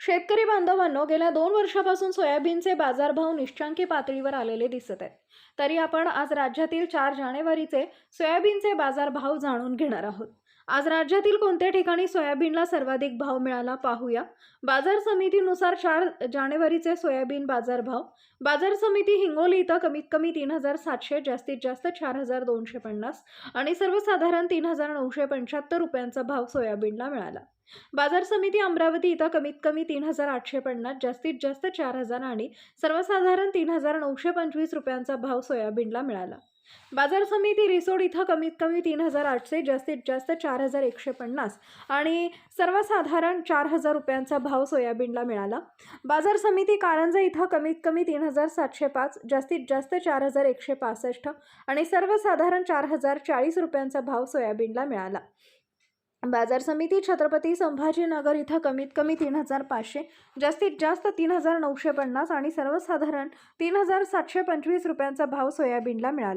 शेतकरी बांधवांनो गेल्या दोन वर्षापासून सोयाबीनचे बाजारभाव निश्चांकी पातळीवर आलेले दिसत आहेत. तरी आपण आज राज्यातील चार जानेवारीचे सोयाबीनचे बाजारभाव जाणून घेणार आहोत. आज राज्यातील कोणत्या ठिकाणी सोयाबीनला सर्वाधिक भाव मिळाला पाहूया. बाजार समितीनुसार चार जानेवारीचे सोयाबीन बाजारभाव. बाजार समिती हिंगोली इथं कमीत कमी तीन हजार सातशे जास्तीत जास्त चार हजार दोनशे पन्नास आणि सर्वसाधारण तीन हजार नऊशे पंच्याहत्तर रुपयांचा भाव सोयाबीनला मिळाला. बाजार समिती अमरावती इथं कमीत कमी तीन हजार आठशे पन्नास जास्तीत जास्त चार हजार आणि सर्वसाधारण तीन हजार नऊशे पंचवीस रुपयांचा भाव सोयाबीनला मिळाला. बाजार समिती रिसोड इथं कमीत कमी तीन हजार आठशे जास्तीत जास्त चार हजार एकशे पन्नास आणि सर्वसाधारण चार हजार रुपयांचा भाव सोयाबीनला मिळाला. बाजार समिती कारंजा इथं कमीत कमी तीन हजार सातशे पाच जास्तीत जास्त चार हजार एकशे पासष्ट आणि सर्वसाधारण चार हजार चाळीस रुपयांचा भाव सोयाबीनला मिळाला. बाजार समिती छत्रपती संभाजीनगर इथं कमीत कमी तीन हजार पाचशे जास्तीत जास्त तीन हजार नऊशे पन्नास आणि सर्वसाधारण तीन हजार सातशे पंचवीस रुपयांचा भाव सोयाबीनला मिळाला.